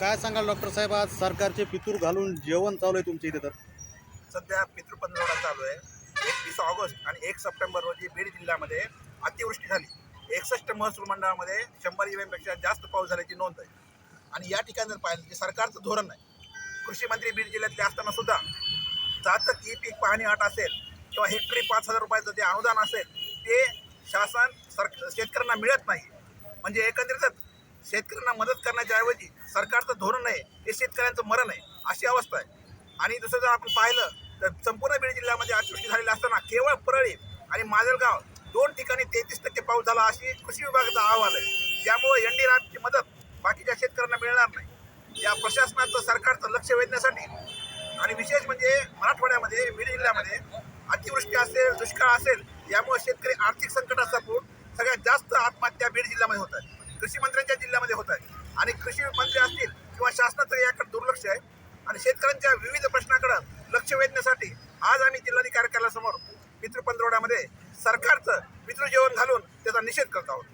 काय सांगाल डॉक्टर साहेब? आज सरकारचे पितूर घालून जेवण चालू आहे तुमच्या इथे तर. सध्या पितृपंधरवडा चालू आहे. एकवीस ऑगस्ट आणि एक सप्टेंबर रोजी बीड जिल्ह्यामध्ये अतिवृष्टी झाली. एकसष्ट महसूल मंडळामध्ये शंभरपेक्षा जास्त पाऊस झाल्याची नोंद आहे. आणि या ठिकाणी जर पाहिलं की सरकारचं धोरण आहे कृषी मंत्री बीड जिल्ह्यातले असताना सुद्धा जातक ई पीक पाहणी अट असेल किंवा हेक्टरी पाच हजार रुपयाचं जे अनुदान असेल ते शासन सर शेतकऱ्यांना मिळत नाही. म्हणजे एकंदरीतच शेतकऱ्यांना मदत करण्याच्या ऐवजी सरकारचं धोरण आहे हे शेतकऱ्यांचं मरण आहे अशी अवस्था आहे. आणि दुसरं जर आपण पाहिलं तर संपूर्ण बीड जिल्ह्यामध्ये अतिवृष्टी झालेली असताना केवळ परळी आणि माजलगाव दोन ठिकाणी तेहतीस टक्के पाऊस झाला अशी कृषी विभागाचा अहवाल आहे. त्यामुळे एन डी राबची मदत बाकीच्या शेतकऱ्यांना मिळणार नाही. या प्रशासनाचं सरकारचं लक्ष वेधण्यासाठी आणि विशेष म्हणजे मराठवाड्यामध्ये बीड जिल्ह्यामध्ये अतिवृष्टी असेल दुष्काळ असेल यामुळे शेतकरी आर्थिक संकटाचा पूर सगळ्यात जास्त आत्महत्या बीड जिल्ह्यामध्ये होत आहे. कृषी मंत्र्यांच्या जिल्ह्यामध्ये होत आहे. आणि कृषी मंत्री असतील किंवा शासनाचं याकडे दुर्लक्ष आहे आणि शेतकऱ्यांच्या विविध प्रश्नाकडे लक्ष वेधण्यासाठी आज आम्ही जिल्हाधिकारी कार्यालयासमोर पितृपंधरवड्यामध्ये सरकारचं पितृजेवण घालून त्याचा निषेध करत आहोत.